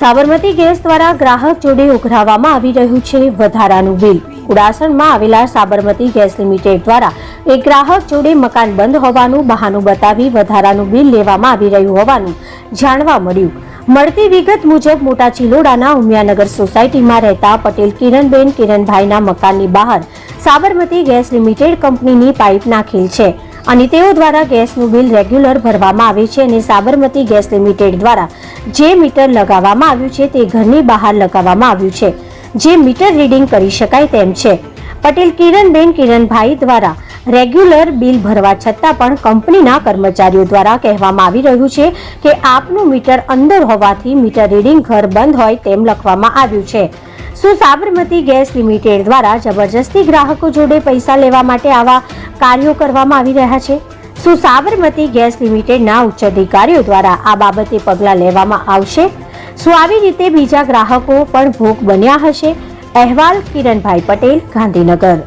Sabarmati gas દ્વારા ગ્રાહક જોડે ઉઘરાવવામાં આવી રહ્યું છે વધારાનું બિલ. ઉડાસણમાં આવેલા સાબરમતી ગેસ લિમિટેડ દ્વારા એક ગ્રાહક જોડે મકાન બંધ હોવાનું બહાનું બતાવી વધારાનું બિલ લેવામાં આવી રહ્યું હોવાનું જાણવા મળ્યું. મળતી વિગત મુજબ મોટા ચિલોડાના ઉમિયાનગર સોસાયટીમાં રહેતા પટેલ કિરણબેન કિરણભાઈના મકાનની બહાર સાબરમતી ગેસ લિમિટેડ કંપનીની પાઇપ નાખેલ છે. અને તેઓ દ્વારા ગેસનું બિલ રેગ્યુલર ભરવામાં આવે છે અને સાબરમતી ગેસ લિમિટેડ દ્વારા જે મીટર લગાવવામાં આવ્યું છે તે ઘરની બહાર લગાવવામાં આવ્યું છે. જે મીટર રીડિંગ કરી શકાય તેમ છે. પટેલ કિરણબેન કિરણભાઈ દ્વારા રેગ્યુલર બિલ ભરવા છતાં પણ કંપનીના કર્મચારીઓ દ્વારા કહેવામાં આવી રહ્યું છે કે આપનું મીટર અંદર હોવાથી મીટર રીડિંગ ઘર બંધ હોય તેમ લખવામાં આવ્યું છે. શું સાબરમતી ગેસ લિમિટેડ દ્વારા જબરજસ્તી ગ્રાહકો જોડે પૈસા લેવા માટે આવા કાર્યો કરવામાં આવી રહ્યા છે. શું સાબરમતી ગેસ લિમિટેડના ઉચ્ચ અધિકારીઓ દ્વારા આ બાબતે પગલાં લેવામાં આવશે? શું આવી રીતે બીજા ગ્રાહકો પણ ભોગ બન્યા હશે? અહેવાલ કિરણભાઈ પટેલ, ગાંધીનગર.